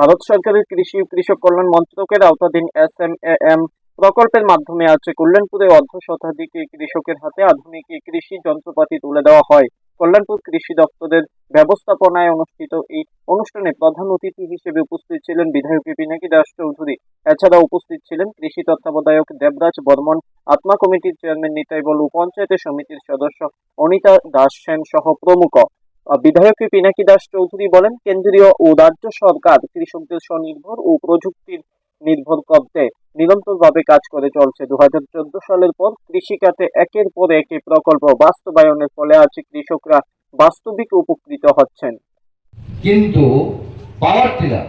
ভারত সরকারের কৃষি কৃষক কল্যাণ মন্ত্রকের আওতাধীন এস এম এ এম প্রকল্পের মাধ্যমে আজ কল্যাণপুরে অর্ধ শতাধিক কৃষকের হাতে আধুনিক কৃষি যন্ত্রপাতি তুলে দেওয়া হয়। কল্যাণপুর কৃষি দপ্তরের ব্যবস্থাপনায় অনুষ্ঠিত এই অনুষ্ঠানে প্রধান অতিথি হিসেবে উপস্থিত ছিলেন বিধায়ক পিনাকি দাস চৌধুরী। এছাড়া উপস্থিত ছিলেন কৃষি তত্ত্বাবধায়ক দেবরাজ বর্মন, আত্মা কমিটির চেয়ারম্যান নিতাই বলু পঞ্চায়েত সমিতির সদস্য অনিতা দাস সেন সহ প্রমুখ। বিধায়ক পিনাকি দাস চৌধুরী বলেন, কেন্দ্রীয় ও রাজ্য সরকার কৃষকদের স্বনির্ভর ও প্রযুক্তির নির্ভর করতে নিরন্তরভাবে কাজ করে চলছে। দুহাজার চোদ্দ সালের পর কৃষিখাতে একের পর এক প্রকল্প বাস্তবায়নের ফলে আজ কৃষকরা বাস্তবিক উপকৃত হচ্ছেন। কিন্তু পাওয়ার টিলার,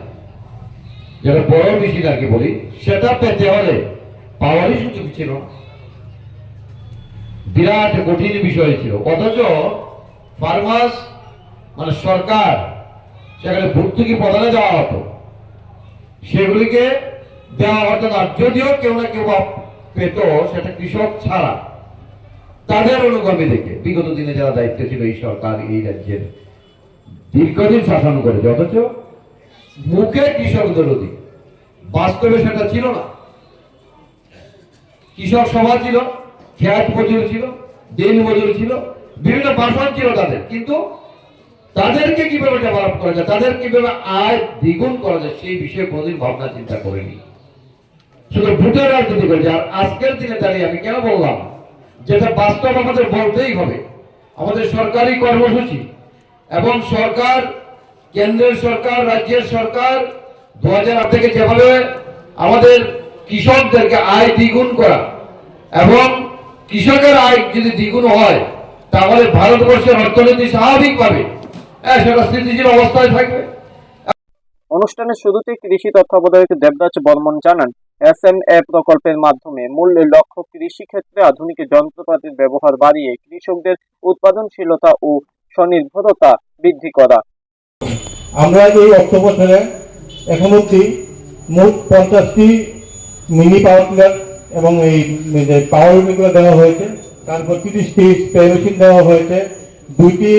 যেটা বড় মেশিন আর কি বলি, সেটা পেতে হলে পাওয়ারই সুযোগ ছিল। বিরাট কঠিন বিষয় ছিল। অথচ ফার্মার্স মানে সরকার, সেখানে ভর্তুকি প্রদানে দেওয়া হতো। সেগুলিকে দেওয়া হতো না, যদিও কেউ না কেউ পেত সেটা কৃষক ছাড়া। তাদের অনুগামী দেখে বিগত দিনে যারা দায়িত্ব ছিল এই সরকার এই রাজ্যের, দীর্ঘদিন শাসন করেছে, অথচ মুখে কৃষক বিরোধী বাস্তবে সেটা ছিল না। কৃষক সভা ছিল খেয়াত মজুর ছিল, দিন মজুর ছিল, বিভিন্ন ভাষণ ছিল তাদের। কিন্তু তাদেরকে কীভাবে ডেভেলপ করা যায়, তাদের কীভাবে আয় দ্বিগুণ করা যায়, সেই বিষয়ে কোনোদিন ভাবনা চিন্তা করেনি। শুধু ভোটের রাজনীতি করেছে আর আজকের দিনে দাঁড়িয়ে আমি কেন বললাম? যেটা বাস্তব আমাদের বলতেই হবে। আমাদের সরকারি কর্মসূচি এবং সরকার, কেন্দ্রের সরকার, রাজ্যের সরকার দু হাজার আট থেকে যেভাবে আমাদের কৃষকদেরকে আয় দ্বিগুণ করা এবং কৃষকের আয় যদি দ্বিগুণ হয়, তাহলে ভারতবর্ষের অর্থনীতি স্বাভাবিকভাবে সেটা স্থিতিশীল অবস্থায় থাকবে। অনুষ্ঠানের শুরুতে কৃষি তত্ত্বাবধায়ক দেবরাজ বর্মন জানান এস এম এ প্রকল্পের মাধ্যমে মূল লক্ষ্য কৃষি ক্ষেত্রে আধুনিক যন্ত্রপাতির ব্যবহার বাড়িয়ে কৃষকদের উৎপাদনশীলতা ও স্বনির্ভরতা বৃদ্ধি করা। আমরা এই অর্থ বছরে এখন অব্দি মোট পঞ্চাশটি মিনি পাওয়ার টিলার এবং এই পাওয়ার ইউনিটগুলো দেওয়া হয়েছে তারপর তিরিশটি স্প্রে মেশিন দেওয়া হয়েছে দুইটি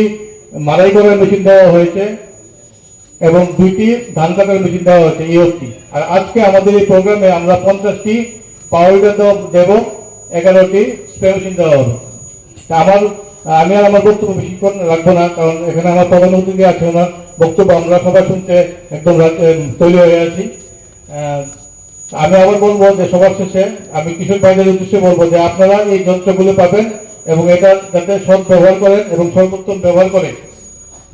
মারাই করার মেশিন দেওয়া হয়েছে এবং দুইটি ধান কাটার মেশিন দেওয়া হয়েছে অবধি আর আজকে আমাদের এই প্রোগ্রামে আমরা পঞ্চাশটি পাওয়ার দেব এগারোটি স্প্রে মেশিন দেওয়া হবে। তা আমার, আমি আর আমার বক্তব্য বেশিক্ষণ রাখব না, কারণ এখানে আমার প্রধান অতিথি আছে ওনার বক্তব্য আমরা সবাই শুনতে একদম তৈরি হয়ে আছি। আমি আবার বলব যে সবার শেষে আমি কৃষক ভাইদের উদ্দেশ্যে বলব যে আপনারা এই যন্ত্রগুলো পাবেন এবং এটা যাতে সব ব্যবহার করেন এবং সর্বোত্তম ব্যবহার করে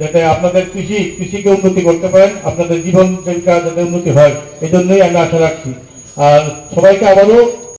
যাতে আপনাদের কৃষি, কৃষিকে উন্নতি করতে পারেন, আপনাদের জীবন জীবিকা যাতে উন্নতি হয় এই জন্যই আমি আশা রাখছি। আর সবাইকে আবারও